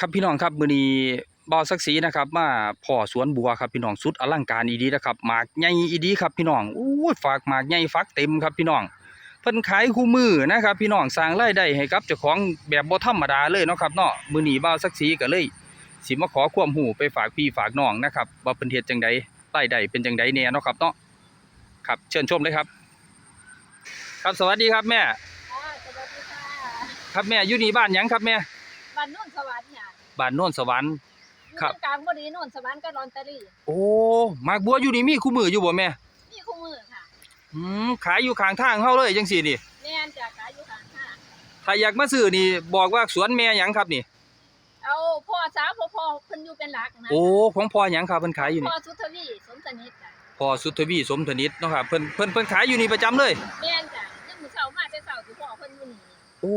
ครับพี่น้องครับมื้อนี้บ่าวศักดิ์ศรีนะครับมาพ่อสวนบัวครับพี่น้องสุดอลังการอีดีนะครับหมากใหญ่อีดีครับพี่น้องอู้ยฝากหมากใหญ่ฟักเต็มครับพี่น้องเพิ่นขายคู่มือนะครับพี่น้องสร้างรายได้ให้กับเจ้าของแบบบ่ธรรมดาเลยเนาะครับเนาะมื้อนี้บ่าวศักดิ์ศรีก็เลยสิมาขอความรู้ไปฝากพี่ฝากน้องนะครับว่าเพิ่นเฮ็ดจังไดรายได้เป็นจังไดแน่เนาะครับเนาะครับเชิญชมเลยครับ ครับสวัสดีครับแม่ค่ะสวัสดีค่ะครับแม่อยู่นี่บ้านหยังครับแม่ บ้านโน่นสวรรค์เนี่ยบ้านโน่นสวรรค์ อยู่ครับตรงกลางพอดีโน่นสวรรค์ก็ลอนเตอรี่โอ้หมากบัวอยู่นี่มีคู่มืออยู่บ่แม่นี่คู่มือค่ะอืมขายอยู่ข้างทางเฮาเลยจังซี่นี่ แม่นจากขายอยู่ข้างห้างถ้าอยากมาซื้อนี่บอกว่าสวนแม่หยังครับนี่ เอาพ่อสาวพ่อพ่อเพิ่นอยู่เป็นหลักนะโอ้ของพ่อหยังครับเพิ่นขายอยู่นี่พ่อสุทวีสมสนิทจ้ะพ่อสุทธวีสมธนิตเนาะครับเพิ่นเพิ่นเพิ่นขายอยู่นี่ประจำเลย แม่นจ้ะยังมื้อเช้ามาแต่เช้าที่พ่อเพิ่นอยู่นี่โอ้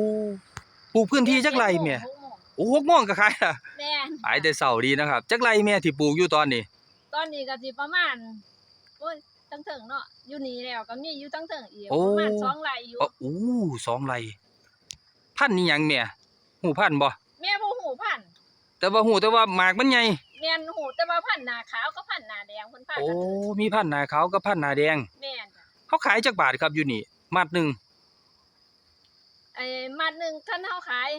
ปลูกพื้นที่จักไรแม่ หกโงโอ้หกโมงก็ขายอะแม่นขายแต่เช้าดีนะครับจักไรแม่ที่ปลูกอยู่ตอนนี้ ตอนนี้ก็สิประมาณโอ้ยตั้งเถิงเนาะอยู่นี่แล้วก็มีอยู่ตั้งเถิงอีกโอ้ ประมาณสองไร่อยู่อ๋ออู้สองไรพันธุ์นี่หยังแม่หูพันธุ์บ่แม่บ่ฮู้พันธุ์แต่ว่าหูแต่ว่าหมากมันใหญ่แม่นฮู้แต่ว่าพันธุ์หน้าขาวกับพันธุ์หน้าแดงเพิ่นพาโอ้กันมีพันธุ์หนาขาวกับพันธุ์หนาแดงแม่นจ้ะเขาขายจักบาทครับอยู่นี่มัดหนึงไอ้มัดหนึ่งคันเฮาขาย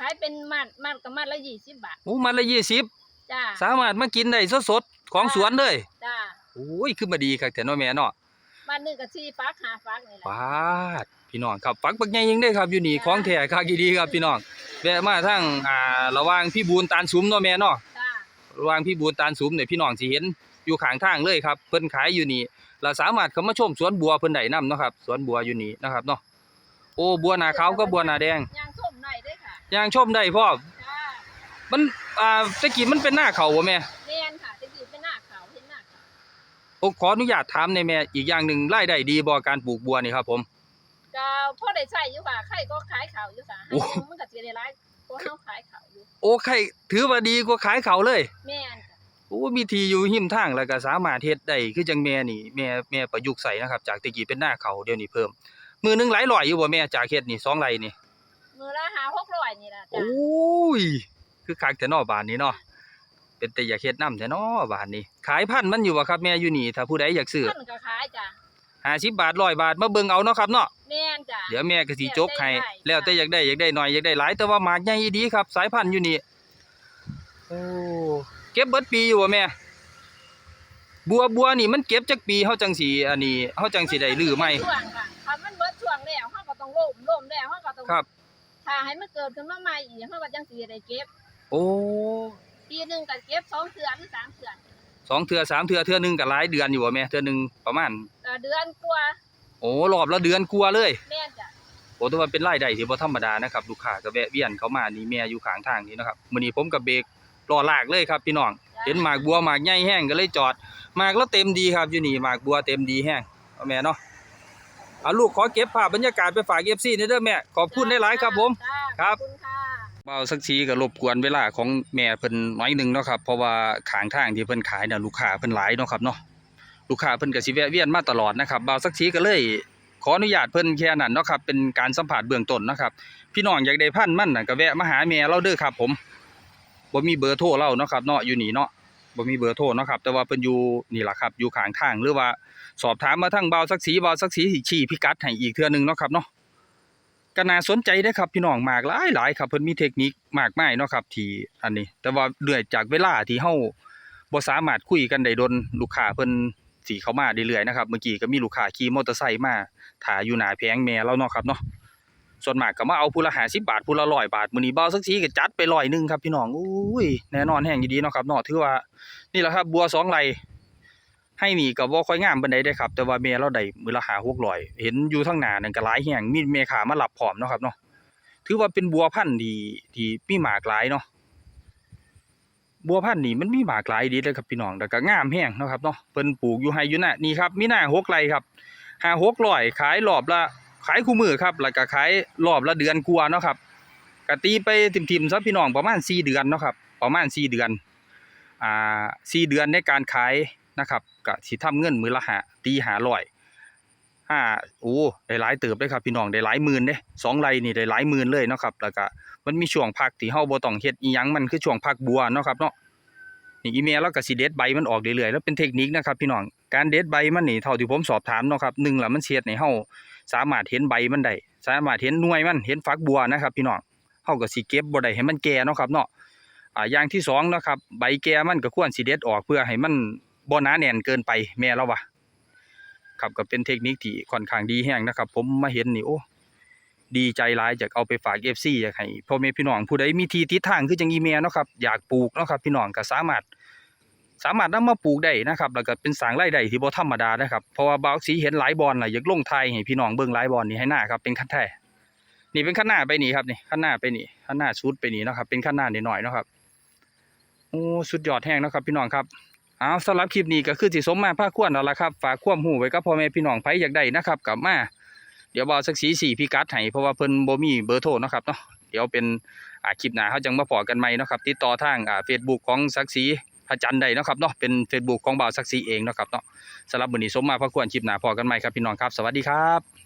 ขายเป็นมัดมัดกับมัดละยี่สิบบาทโอ้มัดละ20จ้าสามารถมากินได้สดๆของสวนเลยจ้าโอ้ยคือมาดีครับแต่น้อแม่เนาะมัดหนึ่งกับสี่ฟักหาฟักนี่แหละ ปาดพี่น้องครับฝักบักใหญ่ยังได้ครับอยู่นี่ของแท้คักดีๆครับพี่น้องแวะมาทางอ่าระหว่างพี่บูนตาลสุมเนาะแม่เนาะ จ้า ระหว่างพี่บูนตาลสุมเนี่ยพี่น้องสิเห็นอยู่ข้างทางเลยครับเพิ่นขายอยู่นี่เราสามารถเข้ามาชมสวนบัวเพิ่นได้นํเนาะครับสวนบัวอยู่นี่นะครับเนาะโอ้บัวหนาขาวกับบัวหนาแดง ย ยค่ะย่างชมได้พ่อมจ้ามันอ่าตะกี้มันเป็นหน้าเขาบ่แม่เรียนค่ะจะอยู่เป็นหน้าขาวเห็นหน้าขาวโอ้ขออนุญาตถามในอยแม่อีกอย่างหนึ่งรายได้ดีบ่การปลูกบัวนี่ครับผม ก็พ่อได้ใช้อยู่ค่ะใครก็ขายขาวอยู่ค่ะโอ้ให้มันก็สิได้หลายเพราะเฮาขายขาวอยู่โอ้ใครถือว่าดีกว่าขายเขาเลยแม่นจ้ะโอ้มีทีอยู่หิมทางแล้วก็สามารถเฮ็ดได้คือจังแม่นี่แม่แม่ประยุกต์ใส่นะครับ จากแตะกี้เป็นหน้าเขาเดี๋ยวนี้เพิ่ม มือหนึงหลายร้อยอยู่บ่แม่จากเฮ็ดนี่สองไร่นี่ มือละหา600นี่ล่ะจ้ะโอ้ยคือคักแต่นอบานนี้เนาะเป็นแต่อยากเฮ็ดนํแต่นอบานนี้ ขายพันธุ์มันอยู่บ่ครับแม่อยู่นี่ถ้าผู้ใดอยากซื้อท่านก็ขายจ้ะ50บาท100บาทมาเบิ่งเอาเนาะครับเนาะแม่นจ้ะเดี๋ยวแม่ก็สิจกให้แล้แล้ววแต่แต่อยากได้อยากได้หน่อยอยากได้หลายแต่ว่าหมากใหญ่อีดีครับ สายพันธุ์อยู่นี่โอ้เก็บเบิดปีอยู่บ่แม่บัวบัวนี่มันเก็บจักปีเฮาจังสิอันนี้เฮาจังสิได้ลือใหม่ ถ้าให้มันเกิดขึ้นมาใหม่อีกเฮาก็จังสิได้เก็บโอ้ปีหนึงก็เก็บสองเทื่อหรือสามเทื่อสองเทื่อสามเทื่อเทื่อหนึงก็หลายเดือนอยู่บ่แม่เทื่อหนึงประมาณก็เดือนกว่าโอ้รอบละเดือนกว่าเลยแม่นจ้ะโอ้แต่ว่าเป็นรายได้ที่บ่ธรรมดานะครับลูกค้าก็แวะเวียนเข้ามานี่แม่อยู่ข้างทางนี่นะครับมื้อนี้ผมก็เบรกรอลากเลยครับพี่น้องจ้ะเห็นหมากบัวหมากใหญ่แห้งก็เลยจอดหมากแล้วเต็มดีครับอยู่นี่หมากบัวเต็มดีแห้งเอาแม่เนาะ เอาลูกขอเก็บภาพบรรยากาศไปฝาก FC นี่เด้อแม่ ขอบคุณหลายๆครับผมจ้ะครับขอบคุณค่ะ เบาสักทีก็รบกวนเวลาของแม่เพิ่นน้อยหนึงเนาะครับเพราะว่าข้างทางที่เพิ่นขายน่ะลูกค้าเพิ่นหลายเนาะครับเนาะลูกค้าเพิ่นก็สิแวะเวียนมาตลอดนะครับเบาสักทีก็เลย ขออนุญาตเพิ่นแค่นั้นเนาะครับเป็นการสัมผัสเบื้องต้นเนาะครับพี่น้องอยากได้พันธุ์มันน่ะก็แวะมาหาแม่เราเด้อครับผมบ่มีเบอร์โทรเราเนาะครับเนาะอยู่นี่เนาะ บ่มีเบอร์โทรเนาะครับ แต่ว่าเพิ่นอยู่นี่ล่ะครับอยู่ข้างทางหรือว่าสอบถามมาทางเบาสักสีเบาสักสีสชี้พิกัดให้อีกเทื่อหนึงเนาะครับเนาะก็น่าสนใจเด้ครับพี่น้องมากหลายหลายครับเพิ่นมีเทคนิคมากมายเนาะครับที่อันนี้ แต่ว่าเนื่องจากเวลาที่เฮาบ่สามารถคุยกันได้ดนลูกค้าเพิ่นสิเข้ามาเรื่อยๆนะครับเมื่อกี้ก็มีลูกค้าขี่มอเตอร์ไซค์มาถ่ายอยู่หน้าแผงแม่เราเนาะครับเนาะ ส่วนมากก็มาเอาผู้ละ50บบาทผู้ละ100บาทมื้อนี้เบาสักทีก็จัดไปร้อยหนึ่งครับพี่น้องอุ้ยแน่นอนแฮงอยู่ดีเนาะครับเนาะถือว่านี่แหละครับบัวสองไหลให้นี่ก็บ่ค่อยงามปานใดเด้ครับ แต่ว่าแม่เราได้มื้อละ5 600เห็นอยู่ทางหน้านั่นก็หลายแฮงมีแม่ค้ามารับพร้อมเนาะครับเนาะถือว่าเป็นบัวพันธุ์ที่ที่มีหมากหลายเนาะบัวพันธุ์นี่มันมีหมากหลายดีเลยครับพี่น้องแล้วก็งามแฮงเนาะครับเนาะเพิ่นปลูกอยู่ไห้อยู่น่ะนี่ครับมีหน้าหกไรครับหาหกร้อยขายรอบละายคู่มือครับแล้วก็ขายรอบละเดือนกว่าเนาะครับก็ตีไปทิมๆซะพี่น้องประมาณ4เดือนเนาะครับประมาณ4เดือนอ่า4เดือนในการขายนะครับก็สิทำเงินมือละหาตี500ห้าโอ้ได้หลายเติบเลยครับพี่น้องได้หลายหมื่นเด้สองไร่นี่ได้หลายหมื่นเลยเนาะครับแล้วก็มันมีช่วงพักที่เฮาบ่ต้องเฮ็ดอีหยังมันคือช่วงพักบัวเนาะครับเนาะนี่อีเมลเราก็สิเด็ดใบมันออกเรื่อยๆแล้วเป็นเทคนิคนะครับพี่น้องการเด็ดใบมันนี่เท่าที่ผมสอบถามเนาะครับหนึ่งละมันเสียดให้เฮา สามารถเห็นใบมันได้สามารถเห็นหน่วยมันเห็นฝักบัวนะครับ พี่น้องเฮาก็สิเก็บบ่ได้ให้มันแก่เนาะครับเนาะอ่าอย่างที่สองนะครับ ใบแก่มันก็ควรสิเด็ดออกเพื่อให้มันบ่หนาแน่นเกินไปแม่เราว่าครับก็เป็นเทคนิคที่ค่อนข้างดีแฮงนะครับ ผมมาเห็นนี่โอ้ดีใจหลายอยากเอาไปฝาก FC อยากให้พ่อแม่พี่น้องผู้ใดมีทีทิศทางคือจังอีเมลเนาะครับอยากปลูกเนาะครับพี่น้องก็สามารถ สามารถนำมาปลูกได้นะครับแล้วก็เป็นสางไรายได้ที่บ่ธรรมดานะครับเพราะว่าบาวสีเห็นหลายบอนล่ะอยากลงไทยให้พี่น้องเบิ่งหลายบอนนี่ให้หน้าครับเป็นคันแท้นี่เป็นคันหน้าไปนี่ครับนี่คันหน้าไปนี่คันหน้าชุดไปนี่นะครับเป็นคันหน้านิดหน่อยเนะครับโอ้สุดยอดแห้งนะครับ พี่น้องครับเอาสำหรับคลิปนี้ก็คือสิสมมาภาคควรแล้วล่ะครับฝากความรู้ไว้กับพ่อแม่พี่น้องไผอยากได้นะครับกลับมาเดี๋ยวบเอาสักสีสี่พี่กัดให้เพราะว่าเพิ่นบ่มีเบอร์โทรนะครับเนาะเดี๋ยวเป็นอาคลิปหน้าเขาจังมาพอกันใหมนะครับ ติดต่อทางอ่า Facebook ของสักสี พระจันทร์ได้เนาะครับเนาะเป็น Facebook ของบ่าวศักดิ์ศรีเองเนาะครับเนาะสำหรับวันนี้สมมาพระควรคลิปหนาพอกันไหมครับพี่น้องครับ สวัสดีครับ